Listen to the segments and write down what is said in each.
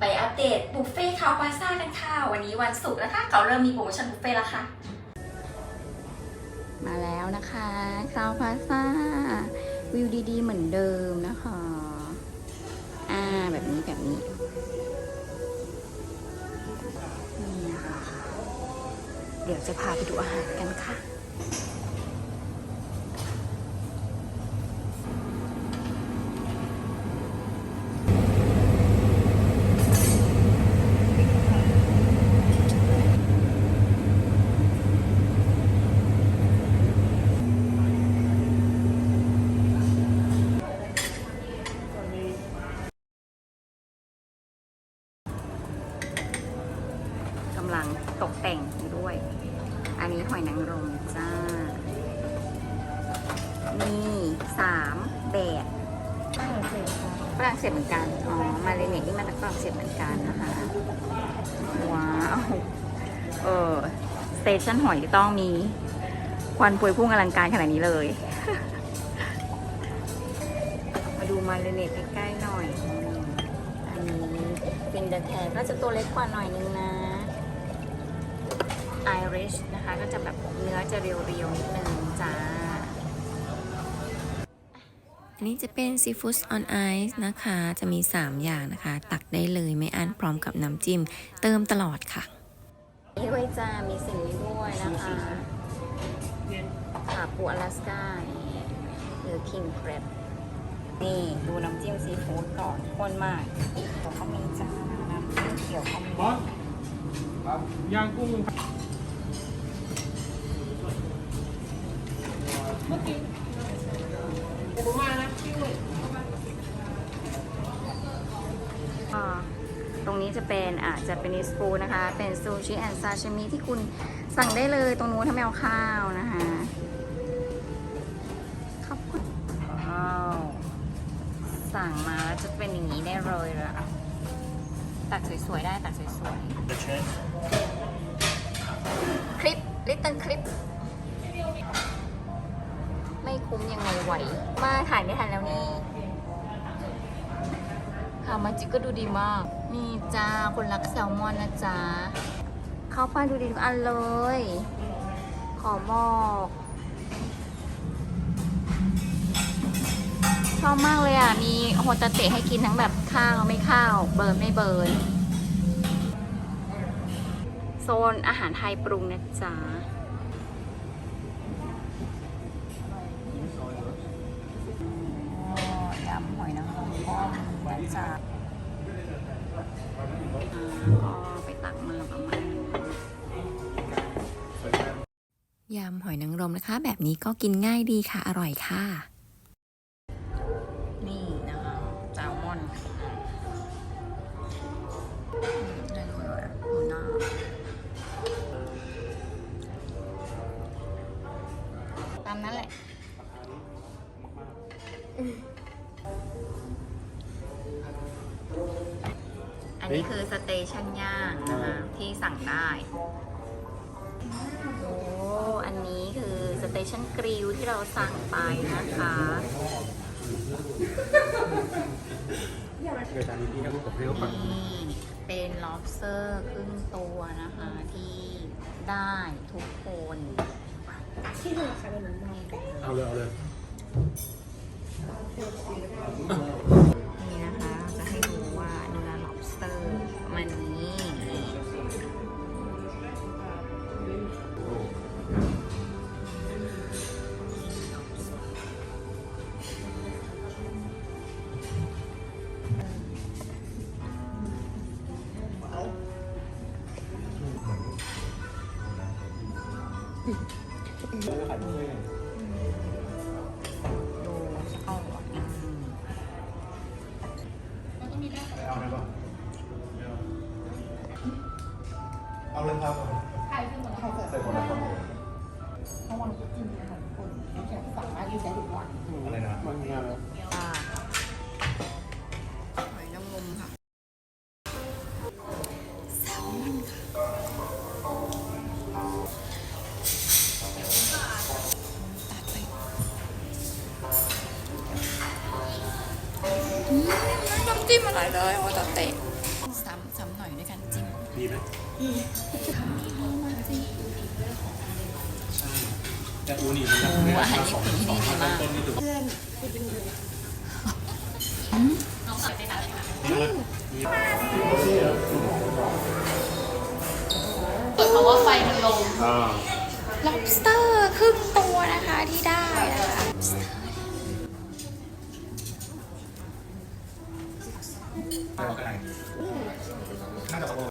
ไปอัปเดตบุฟเฟ่คาวพาซ่ากันค่ะ วันนี้วันศุกร์นะคะเขาเริ่มมีโปรโมชั่นบุฟเฟ่แล้วค่ะ มาแล้วนะคะคาวพาซ่าวิวดีๆ เหมือนเดิมนะคะ อ่า แบบนี้แบบนี้นี่นะคะเดี๋ยวจะพาไปดูอาหารกันค่ะำลังตกแต่งอยู่ด้วย อันนี้หอยนางรมจ้า มีสามแบบฝรั่งเศสเหมือนกัน อ๋อ มาเลเนตนี่มาจากฝรั่งเศสเหมือนกันนะคะ ว้าว เออสเตชันหอยต้องมีควันพวยพุ่งอลังการขนาดนี้เลย มาดูมาเลเนตใกล้ๆหน่อย อันนี้ฟินเดอร์แคร์ก็จะตัวเล็กกว่าหน่อยนึงนะ ไอริชนะคะ ก็จะแบบเนื้อจะเรียวๆนิดนึงจ้า อันนี้จะเป็นซีฟู้ดออนไอซ์นะคะ จะมี 3 อย่างนะคะ ตักได้เลยไม่อั้นพร้อมกับน้ำจิ้ม เติมตลอดค่ะนี่ด้วยจ้า มีสิ่งนี้ด้วยนะคะขาปูอลาสก้านี่หรือคิงแครบนี่ดูน้ำจิ้มซีฟู้ดก่อนข้นมากเดี๋ยวเขามีจ้าน้ำจิ้มเขียวเขามีบอสย่างกุ้ง ตรงนี้จะเป็นอ่าจะเป็นนิสฟูนะคะ เป็นซูชิแอนซาชิมิที่คุณสั่งได้เลยตรงนู้นถ้าไม่เอาข้าวนะคะขอบคุณว้าวสั่งมาแล้วจะเป็นอย่างนี้ได้เลยละตักสวยๆได้ตักสวยๆคลิปลิตเติ้ลคลิป ไม่คุ้มยังไงไหว มาถ่ายไม่ทันแล้วนี่ฮามาจิก็ดูดีมาก นี่จ้าคนรักแซลมอนนะจ๊ะข้าวปั้นดูดีทุกอันเลย ขอบอกชอบมากเลยอะ มีโฮตาเตะให้กินทั้งแบบข้าวไม่ข้าว เบิร์นไม่เบิร์นโซนอาหารไทยปรุงนะจ๊ะ จ๊ะอ่าก็ไปตักมาประมาณนี้ยำหอยนางรมนะคะ แบบนี้ก็กินง่ายดีค่ะ อร่อยค่ะ นี่นะคะแซลมอนอืมได้เลยดูหน้าตามนั้นแหละ นนี้คือสเตชันย่างนะคะที่สั่งได้ โอ้ อันนี้คือสเตชันกริลที่เราสั่งไปนะคะเกิดจากนี้พี่ครับผมเรียกว่านี่เป็น lobster ครึ่งตัวนะคะที่ได้ทุกคนเอาเลย เอาเลย อะไรนะมันงานแล้วอ่าหอยนางรมค่ะน้ำจิ้มอะไรเลยโอตาเตะสามดีไหมใช่ แต่อูนี่มันจะโอ้อาหารญี่ปุ่นที่นี่ดีมากต้นนี่ถือว่าเพราะว่าไฟมันลงอ่า lobster ครึ่งตัวนะคะที่ได้นะคะเอาไก่น่าจะเอา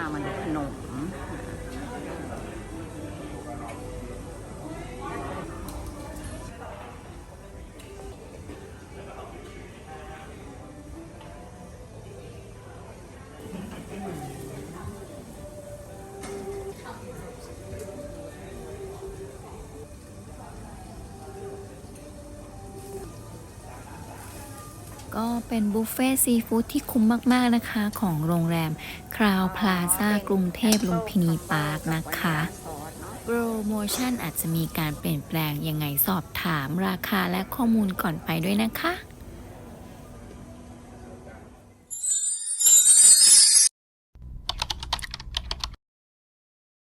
พามาดูขนม ก็เป็นบุฟเฟ่ซีฟู้ดที่คุ้มมาก ๆ นะคะ ของโรงแรมคราวพลาซ่ากรุงเทพลุมพินีปาร์คนะคะซอสเนาะโปรโมชั่นอาจจะมีการเปลี่ยนแปลงยังไงสอบถามราคาและข้อมูลก่อนไปด้วยนะคะ